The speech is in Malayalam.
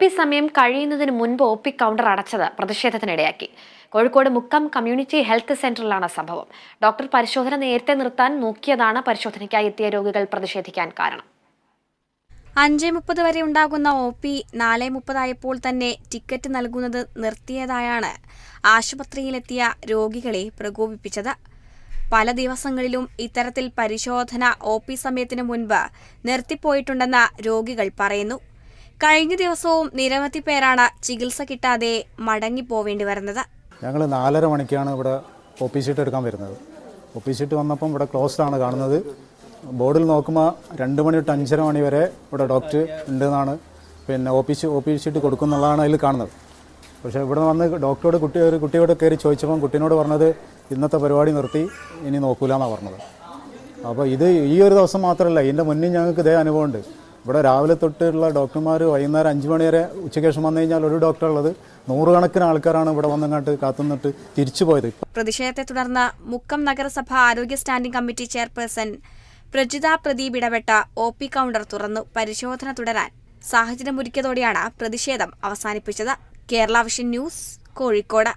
പി സമയം കഴിയുന്നതിന് മുൻപ് ഒ പി കൗണ്ടർ അടച്ചത് പ്രതിഷേധത്തിനിടയാക്കി. കോഴിക്കോട് മുക്കം കമ്മ്യൂണിറ്റി ഹെൽത്ത് സെന്ററിലാണ് സംഭവം. ഡോക്ടർ പരിശോധന നേരത്തെ നിർത്താൻ നോക്കിയതാണ് പരിശോധനയ്ക്കായി എത്തിയ രോഗികൾ പ്രതിഷേധിക്കാൻ കാരണം. അഞ്ച് മുപ്പത് വരെ ഉണ്ടാകുന്ന ഒ പി നാല് മുപ്പതായപ്പോൾ തന്നെ ടിക്കറ്റ് നൽകുന്നത് നിർത്തിയതായാണ് ആശുപത്രിയിലെത്തിയ രോഗികളെ പ്രകോപിപ്പിച്ചത്. പല ദിവസങ്ങളിലും ഇത്തരത്തിൽ പരിശോധന ഒ പി സമയത്തിന് മുൻപ് നിർത്തിപ്പോയിട്ടുണ്ടെന്ന് രോഗികൾ പറയുന്നു. കഴിഞ്ഞ ദിവസവും നിരവധി പേരാണ് ചികിത്സ കിട്ടാതെ മടങ്ങിപ്പോവേണ്ടി വരുന്നത്. ഞങ്ങൾ നാലര മണിക്കാണ് ഇവിടെ ഒ പി ഷീറ്റ് എടുക്കാൻ വരുന്നത്. ഒ പി ഷീറ്റ് വന്നപ്പം ഇവിടെ ക്ലോസ്ഡ് ആണ് കാണുന്നത്. ബോർഡിൽ നോക്കുമ്പോൾ രണ്ട് മണി തൊട്ട് അഞ്ചര മണി വരെ ഇവിടെ ഡോക്ടർ ഉണ്ടെന്നാണ് പിന്നെ O P O P sheet കൊടുക്കുന്നുള്ളതാണ് അതിൽ കാണുന്നത്. പക്ഷേ ഇവിടെ വന്ന് ഡോക്ടറോട് കുട്ടി ഒരു കുട്ടിയോട് കയറി ചോദിച്ചപ്പം കുട്ടീനോട് പറഞ്ഞത് ഇന്നത്തെ പരിപാടി നിർത്തി ഇനി നോക്കൂലെന്നാണ് പറഞ്ഞത്. അപ്പോൾ ഇത് ഈ ഒരു ദിവസം മാത്രമല്ല ഇതിന്റെ മുന്നേ ഞങ്ങൾക്ക് ഇതേ അനുഭവമുണ്ട്. ഇവിടെ രാവിലെ തൊട്ടുള്ള ഡോക്ടർമാർ വൈകുന്നേരം അഞ്ച് മണി വരെ ഉച്ചയ്ക്ക് ശേഷം വന്നു കഴിഞ്ഞാൽ ഒരു ഡോക്ടർ ഉള്ളത്. നൂറുകണക്കിന് ആൾക്കാരാണ് ഇവിടെ വന്നങ്ങാട്ട് കാത്തുനിന്നിട്ട് തിരിച്ചു പോയത്. പ്രതിഷേധത്തെ തുടർന്ന് മുക്കം നഗരസഭ ആരോഗ്യ standing committee chairperson Prajitha Pradeep ഇടപെട്ട ഒ പി കൗണ്ടർ തുറന്നു പരിശോധന തുടരാൻ സാഹചര്യമൊരുക്കിയതോടെയാണ് പ്രതിഷേധം അവസാനിപ്പിച്ചത്. Kerala vision news Kozhikode.